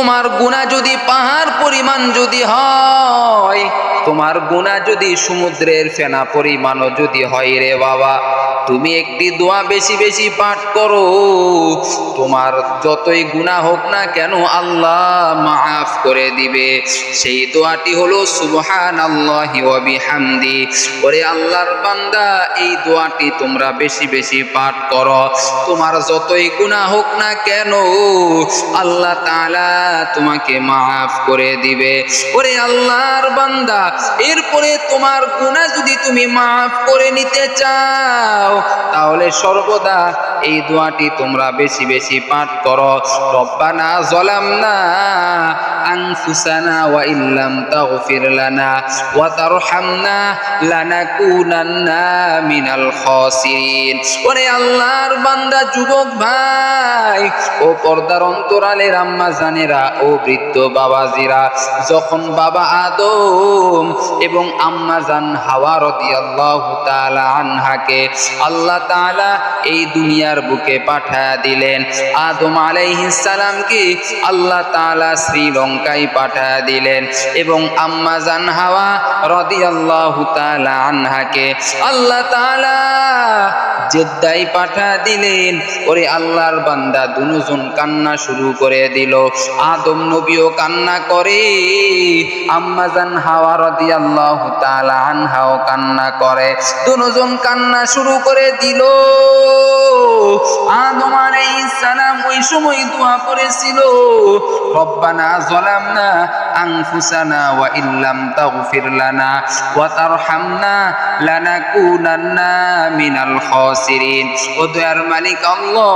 তোমার গুণা যদি পাহাড় পরিমাণ যদি হয়, তোমার গুণা যদি সমুদ্রের ফেনা পরিমাণও যদি হয় রে বাবা। তুমি একটি দোয়া বেশি বেশি পাঠ করো। তোমার যতই গুণা হোক না কেন আল্লাহ মাফ করে দিবে। সেই দোয়াটি হলো সুবহান আল্লাহি ওয়া বিহামদি। ওরে আল্লাহর বান্দা, এই দোয়াটি তোমরা বেশি বেশি পাঠ করো। তোমার যতই গুনাহ হোক না কেন, আল্লাহ তাআলা তোমাকে মাফ করে দিবে। ওরে আল্লাহর বান্দা, এরপরে তোমার গুনাহ যদি তুমি মাফ করে নিতে চাও তাহলে সর্বদা এই দোয়াটি তোমরা বেশি বেশি পাঠ করো। রব্বানা জলামনা আনফুসানা ওয়া ইল্লাম তাগফির লানা ওয়া তারহামনা লানাকুনান্না মিনাল খাসিরিন। ওরে আল্লাহর বান্দা, যুবক ভাই ও পর্দার অন্তরালের আম্মা জানেরা ও বৃদ্ধ বাবাজিরা, যখন বাবা আদম এবং আম্মা জান হাওয়া রাদিয়াল্লাহু তাআলা আনহাকে আল্লাহ তালা এই দুনিয়ার বুকে পাঠা দিলেন। আদম আলাইহিসালামকে আল্লাহ তালা শ্রীলঙ্কায় পাঠা দিলেন এবং আম্মা জান হাওয়া আল্লাহ তালা আনহাকে আল্লাহ তাআলা জেদ্দাই পাঠা দিলেন। ওরে আল্লাহর বান্দা দুজন কান্না শুরু করে দিল। আদম নবীও কান্না করে। আম্মাজান হাওয়া রাদিয়াল্লাহু তাআলা আনহাও কান্না করে। দুজন কান্না শুরু করে দিল। আদম আলাইহিস সালাম ওই সময় দোয়া করেছিল, রব্বানা যালামনা আনফুসানা ওয়া ইল্লাম তাগফির লানা ওয়া তারহামনা মিনাল খাসিরিন ও দয়ার মালিক, আল্লাহ,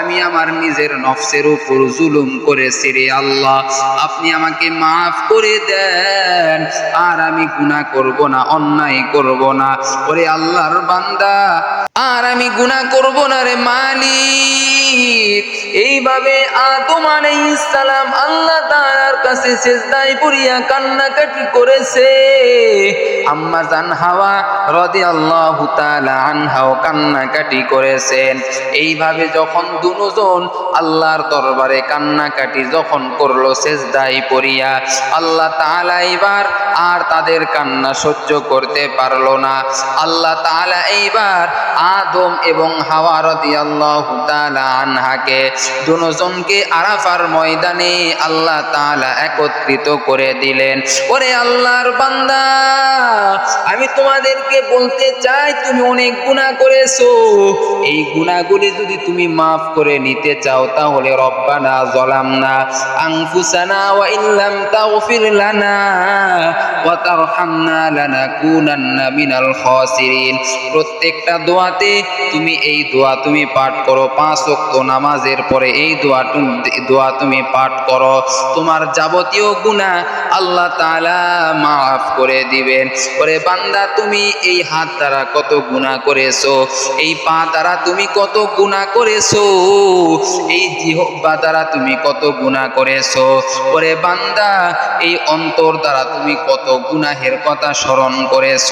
আমি আমার নিজের নফসের উপর জুলুম করেছি রে আল্লাহ। আপনি আমাকে মাফ করে দেন, আর আমি গুনাহ করব না, অন্যায় করব না। ওরে আল্লাহর বান্দা, আর আমি গুনাহ করব না রে মালিক। এইভাবে আদম আলাইহিস আল্লাহ তাআলার কাছে সেজদায় পড়িয়া কান্নাকাটি করেছে। আম্মা জান হাওয়া রাদিয়াল্লাহু তাআলা আনহাও কান্নাকাটি করেছেন। এইভাবে যখন দুজন আল্লাহর দরবারে কান্নাকাটি যখন করল, সেজদায় পড়িয়া আল্লাহ তাআলা এবার আর তাদের কান্না সহ্য করতে পারল না। আল্লাহ তাআলা এইবার আদম এবং হাওয়া রাদিয়াল্লাহু তাআলা আনহাকে দুজনকে আরাফার ময়দানে আল্লাহ তাআলা একত্রিত করে দিলেন। ওরে আল্লাহর বান্দা! আমি তোমাদেরকে বলতে চাই, তুমি অনেক গুনাহ করেছ। এই গুনাহগুলি যদি তুমি মাফ করে নিতে চাও, তাহলে রব্বানা জলামনা আনফুসানা ওয়া ইল্লাম তাগফির লানা ওয়া তারহামনা লানাকুনান্না মিনাল খাসিরিন। প্রত্যেকটা দোয়াতে তুমি এই দোয়া তুমি পাঠ করো। পাঁচ ওয়াক্ত নামাজের পরে এই দোয়া দোয়া তুমি পাঠ করো। তোমার যাবতীয় গুনাহ আল্লাহ তাআলা মাফ করে দিবেন। ওরে বান্দা, তুমি এই হাত দ্বারা কত গুনাহ করেছ? এই পা দ্বারা তুমি কত গুনাহ করেছ? এই জিহ্বা দ্বারা তুমি কত গুনাহ করেছ? ওরে বান্দা, এই অন্তর দ্বারা তুমি কত গুনাহের কথা স্মরণ করেছ?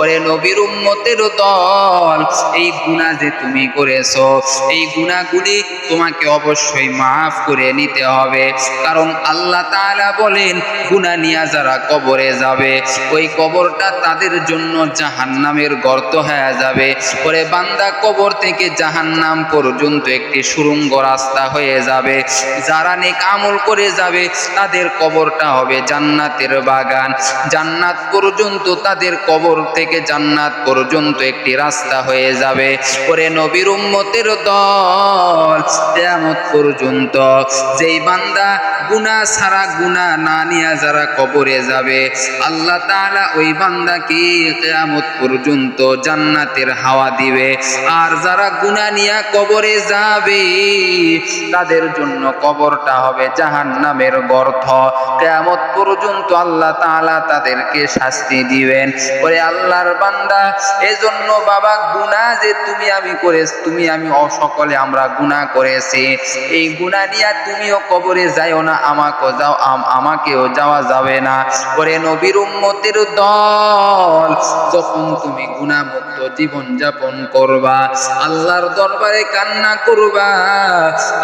ওরে নবীর উম্মতের দল, এই গুনাহ যে তুমি করেছ, এই গুনাহগুলি তোমাকে অবশ্যই মাফ করে নিতে হবে। কারণ আল্লাহ তাআলা বলেন গুনাহ নিয়া যারা কবরে যাবে, ওই কবরটা তাদের জন্য জাহান্নামের গর্ত হয়ে যাবে। ওরে বান্দা কবর থেকে জাহান্নাম পর্যন্ত একটি সুরঙ্গ রাস্তা হয়ে যাবে। যারা নেক আমল করে যাবে, তাদের কবরটা হবে জান্নাতের বাগান। জান্নাত পর্যন্ত, তাদের কবর থেকে জান্নাত পর্যন্ত একটি রাস্তা হয়ে যাবে। ওরে নবীর উম্মতের দল কিয়ামত পর্যন্ত, যেই বান্দা গুনাহ ছাড়া গুনাহ না নিয়া যারা কবরে যাবে, আল্লাহ তাআলা ওই বান্দাকে কিয়ামত পর্যন্ত জান্নাতের হাওয়া দিবে। আর যারা গুনাহ নিয়া কবরে যাবে, তাদের জন্য কবরটা হবে জাহান্নামের গর্ত। কিয়ামত পর্যন্ত আল্লাহ তাআলা তাদেরকে শাস্তি দিবেন। ওরে আল্লাহর বান্দা, এজন্য বাবা, গুনাহ যে তুমি আমি করে তুমি আমি সকলে আমরা গুনাহ করেছি। এই গুনাহ নিয়ে তুমিও কবরে যাইও না আমাকে যাও, আম- আমাকেও যাওয়া যাবে না। ওরে নবীর উম্মতের দল, যখন তুমি গুনাহমুক্ত জীবন যাপন করবা, আল্লাহর দরবারে কান্না করবা,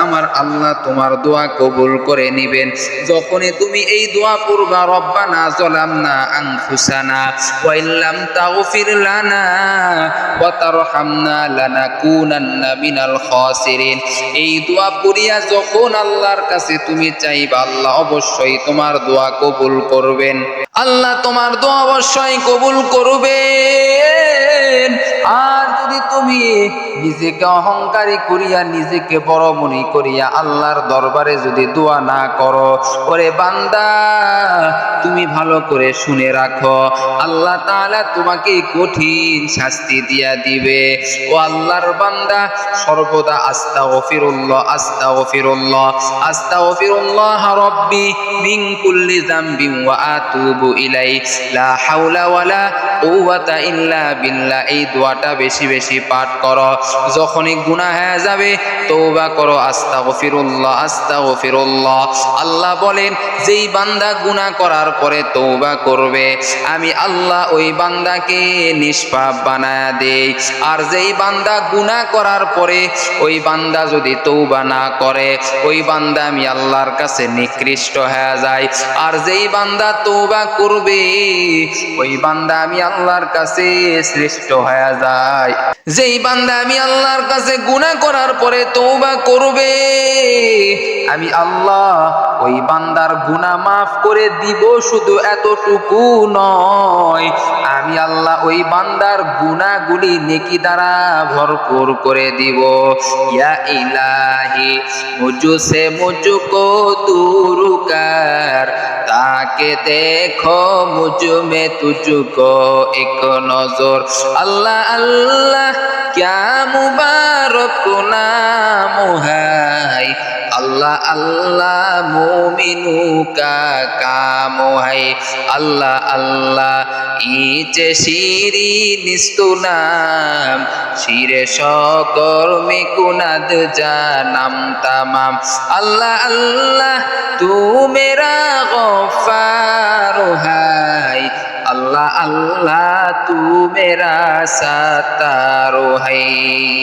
আমার আল্লাহ তোমার দোয়া কবুল করে নিবেন। যখনই তুমি এই দোয়া করবা রব্বানা জালামনা আনফুসানা ওয়া ইল্লাম তাগফির লানা ওয়া তারহামনা লানাকুনান্না মিনাল খাসিরিন। এই দোয়া পড়িয়া যখন আল্লাহর কাছে তুমি চাইবা, আল্লাহ অবশ্যই তোমার দোয়া কবুল করবেন। আল্লাহ তোমার দোয়া অবশ্যই কবুল যদি তুমি। নিজেকে অহংকারী করিয়া নিজেকে বড় মনি করিয়া আল্লাহর দরবারে যদি দোয়া না করো, ওরে বান্দা, তুমি ভালো করে শুনে রাখো। আল্লাহ তাআলা তোমাকে কঠিন শাস্তি দিয়া দিবে। ও আল্লাহর বান্দা, সর্বদা আস্তাগফিরুল্লাহ আস্তাগফিরুল্লাহ আস্তাগফিরুল্লাহ রাব্বি মিন কুল্লি যামবিন ওয়া আতুবু ইলাই লা হাওলা ওয়ালা কুওয়াতা ইল্লা বিল্লাহ। এই দোয়াটা বেশি বেশি পাঠ করো। যখনই গুনাহ হয়ে যাবে, তওবা করো। আস্তাগফিরুল্লাহ আস্তাগফিরুল্লাহ। আল্লাহ বলেন, যেই বান্দা গুনাহ করার পরে তওবা করবে, আমি আল্লাহ ওই বান্দাকে নিষ্পাপ বানায়া দেই। আর যেই বান্দা গুনাহ করার পরে ওই বান্দা যদি তৌবা না করে, ওই বান্দা আমি আল্লাহর কাছে নিকৃষ্ট হয়ে যায়। আর যেই বান্দা তৌবা করবে, ওই বান্দা আমি আল্লাহর কাছে শ্রেষ্ঠ হয়ে যায়। যেই বান্দা আমি আল্লাহর কাছে গুনাহ করার পরে তৌবা করবে, আমি আল্লাহ ওই বান্দার গুনাহ মাফ করে দিব শুধু এতটুকু নয়। আমি আল্লাহ ওই বান্দার গুনাহগুলি নেকি দ্বারা ভরপুর করে দিব। ইয়া ইলাহি মুঝসে মুঝকো দূর কর তাকে দেখো মুজুমে তুজুকো এক নজর। আল্লাহ আল্লাহ, ক্যা মুবারক নাম হাই। আল্লাহ আল্লাহ মুমিনুকা কাম হাই। আল্লাহ আল্লাহ ইচে শিরি নিস্তুনাম শিরে সকর্মে কুনাদ জানাম তামাম। আল্লাহ আল্লাহ তুমেরা গফার হাই। আল্লাহ আল্লাহ তুমেরা সাতার হাই।